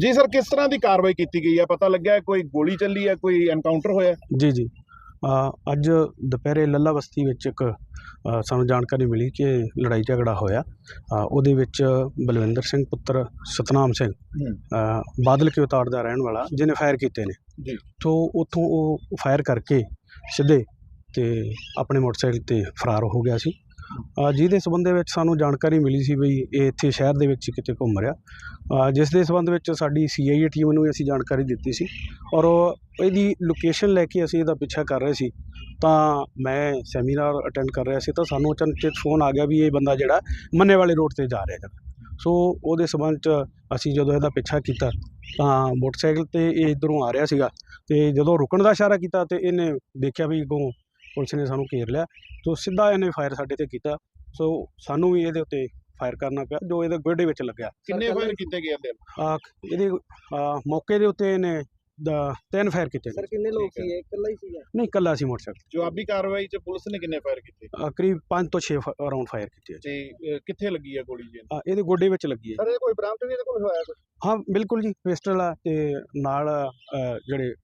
ਜੀ ਸਰ ਕਿਸ ਤਰ੍ਹਾਂ ਦੀ ਕਾਰਵਾਈ ਕੀਤੀ ਗਈ ਹੈ? ਪਤਾ ਲੱਗਿਆ ਹੈ ਕੋਈ ਗੋਲੀ ਚੱਲੀ ਹੈ ਕੋਈ ਐਨਕਾਊਂਟਰ ਹੋਇਆ ਜੀ ਜੀ। ਅ, ਅੱਜ ਦੁਪਹਿਰੇ ਲੱਲਾ ਬਸਤੀ ਵਿੱਚ ਇੱਕ ਅ, ਸਾਨੂੰ ਜਾਣਕਾਰੀ ਮਿਲੀ ਕਿ ਲੜਾਈ ਝਗੜਾ ਹੋਇਆ। ਅ, ਉਹਦੇ ਵਿੱਚ ਬਲਵਿੰਦਰ ਸਿੰਘ ਪੁੱਤਰ ਸਤਨਾਮ ਸਿੰਘ ਅ, ਬਾਦਲ ਕੇ ਉਤਾੜ ਦਾ ਰਹਿਣ ਵਾਲਾ ਜਿਹਨੇ ਫਾਇਰ ਕੀਤੇ ਨੇ। ਜੀ। ਤੋਂ ਉੱਥੋਂ ਉਹ ਫਾਇਰ ਕਰਕੇ ਸਿੱਧੇ ਤੇ ਆਪਣੇ ਮੋਟਰਸਾਈਕਲ ਤੇ ਫਰਾਰ ਹੋ ਗਿਆ ਸੀ। ਜਿਹਦੇ ਸਬੰਧ ਵਿੱਚ ਸਾਨੂੰ ਜਾਣਕਾਰੀ ਮਿਲੀ ਸੀ ਬਈ ਇਹ ਇੱਥੇ ਸ਼ਹਿਰ ਦੇ ਵਿੱਚ ਕਿਤੇ ਘੁੰਮ ਰਿਹਾ। ਜਿਸ ਦੇ ਸਬੰਧ ਵਿੱਚ ਸਾਡੀ ਸੀਆਈਏ ਟੀਮ ਨੂੰ ਅਸੀਂ ਜਾਣਕਾਰੀ ਦਿੱਤੀ ਸੀ ਔਰ ਇਹਦੀ ਲੋਕੇਸ਼ਨ ਲੈ ਕੇ ਅਸੀਂ ਇਹਦਾ ਪਿੱਛਾ ਕਰ ਰਹੇ ਸੀ। ਤਾਂ ਮੈਂ ਸੈਮੀਨਾਰ ਅਟੈਂਡ ਕਰ ਰਿਹਾ ਸੀ ਤਾਂ ਸਾਨੂੰ ਅਚਨਚੇਤ ਫੋਨ ਆ ਗਿਆ ਵੀ ਇਹ ਬੰਦਾ ਜਿਹੜਾ ਮੰਨੇ ਵਾਲੇ ਰੋਡ ਤੇ ਜਾ ਰਿਹਾ ਹੈਗਾ। ਸੋ ਉਹਦੇ ਸਬੰਧ ਚ ਅਸੀਂ ਜਦੋਂ ਇਹਦਾ ਪਿੱਛਾ ਕੀਤਾ ਤਾਂ ਮੋਟਰਸਾਈਕਲ ਤੇ ਇਹ ਇਧਰੋਂ ਆ ਰਿਹਾ ਸੀਗਾ ਤੇ ਜਦੋਂ ਰੁਕਣ ਦਾ ਇਸ਼ਾਰਾ ਕੀਤਾ ਤੇ ਇਹਨੇ ਦੇਖਿਆ ਵੀ ਅੱਗੋਂ ਪੁਲਿਸ ਨੇ ਸਾਨੂੰ ਘੇਰ ਲਿਆ ਤੋਂ ਸਿੱਧਾ ਇਹਨੇ ਫਾਇਰ ਸਾਡੇ ਤੇ ਕੀਤਾ। ਸੋ ਸਾਨੂੰ ਵੀ ਇਹਦੇ ਉੱਤੇ ਫਾਇਰ ਕਰਨਾ ਪਿਆ ਜੋ ਇਹਦੇ ਗੋਡੇ ਵਿੱਚ ਲੱਗਿਆ। ਕਿੰਨੇ ਫਾਇਰ ਕੀਤੇ ਗਏ ਅੰਦਰ ਆ ਇਹਦੇ ਆ, ਮੌਕੇ ਦੇ ਉੱਤੇ ਇਹਨੇ ਦ- ਤਿੰਨ ਫਾਇਰ ਕੀਤੇ ਨੇ ਸਰ ਕਿੰਨੇ ਲੋਕ। ਸੀ ਇਹ? ਇਕੱਲਾ ਹੀ ਸੀਗਾ? ਨਹੀਂ ਇਕੱਲਾ ਸੀ ਮੋਟਰਸਾਈਕਲ। ਜਵਾਬੀ ਕਾਰਵਾਈ 'ਚ ਪੁਲਿਸ ਨੇ ਕਿੰਨੇ ਫਾਇਰ ਕੀਤੇ? ਆ, ਕਰੀਬ 5 ਤੋਂ 6 ਰਾਉਂਡ ਫਾਇਰ ਕੀਤੇ ਆ ਜੀ। ਤੇ ਕਿੱਥੇ ਲੱਗੀ ਹੈ ਗੋਲੀ ਜੀ? ਆ, ਇਹਦੇ ਗੋਡੇ ਵਿੱਚ ਲੱਗੀ ਹੈ ਸਰ ਇਹ ਕੋਈ ਬਰਾਮਦ ਵੀ ਇਹਦੇ ਕੋਲ ਹੋਇਆ ਕੁਝ ਹਾਂ ਬਿਲਕੁਲ ਜੀ ਪਿਸਟਲ ਆ ਤੇ ਨਾਲ ਅ, ਜਿਹੜੇ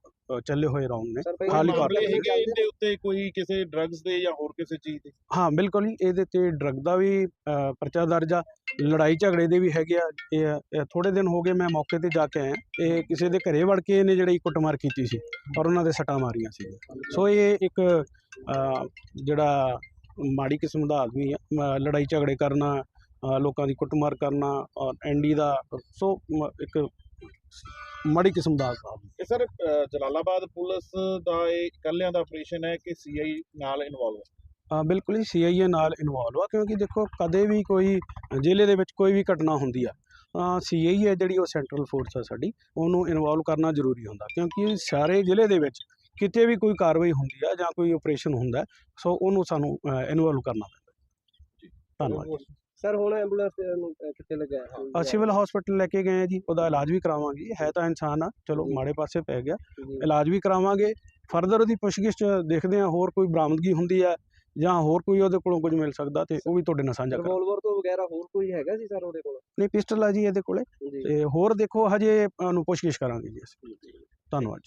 ਚੱਲੇ ਹੋਏ ਰਾਉਂਡ ਨੇ ਖਾਲੀ ਕਰ- ਮਾਮਲੇ ਹੈਗੇ ਇਹਦੇ ਉੱਤੇ ਕੋਈ ਕਿਸੇ ਡਰੱਗਸ ਦੇ ਜਾਂ ਹੋਰ ਕਿਸੇ ਚੀਜ਼ ਦੇ? ਹਾਂ ਬਿਲਕੁਲ ਜੀ ਇਹਦੇ ਤੇ ਡਰਗ ਦਾ ਵੀ ਪਰਚਾ ਦਰਜ ਆ। ਲੜਾਈ ਝਗੜੇ ਦੇ ਵੀ ਹੈਗੇ ਆ। ਇਹ ਥੋੜੇ ਦਿਨ ਹੋ ਗਏ ਮੈਂ ਮੌਕੇ ਤੇ ਜਾ ਕੇ ਆਇਆ। ਇਹ ਕਿਸੇ ਦੇ ਘਰੇ ਵੜ ਕੇ ਇਹਨੇ ਜਿਹੜੀ ਕੁੱਟਮਾਰ ਕੀਤੀ ਸੀ ਔਰ ਉਹਨਾਂ ਦੇ ਸੱਟਾਂ ਮਾਰੀਆਂ ਸੀ। ਸੋ ਇਹ ਇੱਕ ਜਿਹੜਾ ਮਾੜੀ ਕਿਸਮ ਦਾ ਆਦਮੀ ਆ ਲੜਾਈ ਝਗੜੇ ਕਰਨਾ ਲੋਕਾਂ ਦੀ ਕੁੱਟਮਾਰ ਕਰਨਾ ਔਰ ਐਂਡੀ ਦਾ ਸੋ ਇੱਕ ਮਾੜੀ ਕਿਸਮ ਦਾ ਆਦਮੀ ਸਰ ਜਲਾਲਾਬਾਦ ਪੁਲਿਸ ਦਾ ਇਹ ਇਕੱਲਿਆਂ ਦਾ ਆਪਰੇਸ਼ਨ ਹੈ ਕਿ ਸੀਆਈ ਨਾਲ ਇਨਵੋਲਵ ਹੈ? ਹਾਂ ਬਿਲਕੁਲ ਹੀ ਸੀਆਈਏ ਨਾਲ ਇਨਵੋਲਵ ਆ, ਕਿਉਂਕਿ ਦੇਖੋ ਕਦੇ ਵੀ ਕੋਈ, ਜ਼ਿਲ੍ਹੇ ਦੇ ਵਿੱਚ ਕੋਈ ਵੀ ਘਟਨਾ ਹੁੰਦੀ ਆ ਸੀਆਈਏ ਜਿਹੜੀ ਉਹ ਸੈਂਟਰਲ ਫੋਰਸ ਆ ਸਾਡੀ, ਉਹਨੂੰ ਇਨਵੋਲਵ ਕਰਨਾ ਜ਼ਰੂਰੀ ਹੁੰਦਾ, ਕਿਉਂਕਿ ਸਾਰੇ ਜ਼ਿਲ੍ਹੇ ਦੇ ਵਿੱਚ ਕਿਤੇ ਵੀ ਕੋਈ ਕਾਰਵਾਈ ਹੁੰਦੀ ਆ ਜਾਂ ਕੋਈ ਆਪਰੇਸ਼ਨ ਹੁੰਦਾ, ਸੋ ਉਹਨੂੰ ਸਾਨੂੰ ਇਨਵੋਲਵ ਕਰਨਾ ਪੈਂਦਾ। ਧੰਨਵਾਦ ਸਰ ਹੁਣ ਐਂਬੂਲੈਂਸ ਨੂੰ ਕਿੱਥੇ ਲੱਗਾ ਅ, ਸਿਵਲ ਹਸਪੀਟਲ ਲੈ ਕੇ ਗਏ ਆ ਜੀ ਉਹਦਾ ਇਲਾਜ ਵੀ ਕਰਾਵਾਂਗੇ ਹੈ ਤਾਂ ਇਨਸਾਨ ਆ ਚਲੋ। ਮਾੜੇ ਪਾਸੇ ਪੈ ਗਿਆ। ਇਲਾਜ ਵੀ ਕਰਾਵਾਂਗੇ। ਫਰਦਰ ਉਹਦੀ ਪੁੱਛਗਿੱਛ ਦੇਖਦੇ ਆ ਹੋਰ ਕੋਈ ਬਰਾਮਦਗੀ ਹੁੰਦੀ ਆ ਜਾਂ ਹੋਰ ਕੋਈ ਉਹਦੇ ਕੋਲੋਂ ਕੁਝ ਮਿਲ ਸਕਦਾ ਤੇ ਉਹ ਵੀ ਤੁਹਾਡੇ ਨਾਲ ਸਾਂਝਾ ਕਰਾਂਗੇ। ਰਿਵੋਲਵਰ ਤੋਂ ਵਗੈਰਾ ਹੋਰ ਕੋਈ ਹੈਗਾ ਸੀ ਸਰ ਉਹਦੇ ਕੋਲ? ਨਹੀਂ ਪਿਸਟਲ ਆ ਜੀ ਇਹਦੇ ਕੋਲੇ। ਤੇ ਹੋਰ ਦੇਖੋ ਹਜੇ ਉਹਨੂੰ ਪੁੱਛਗਿੱਛ ਕਰਾਂਗੇ ਜੀ ਅਸੀਂ। ਧੰਨਵਾਦ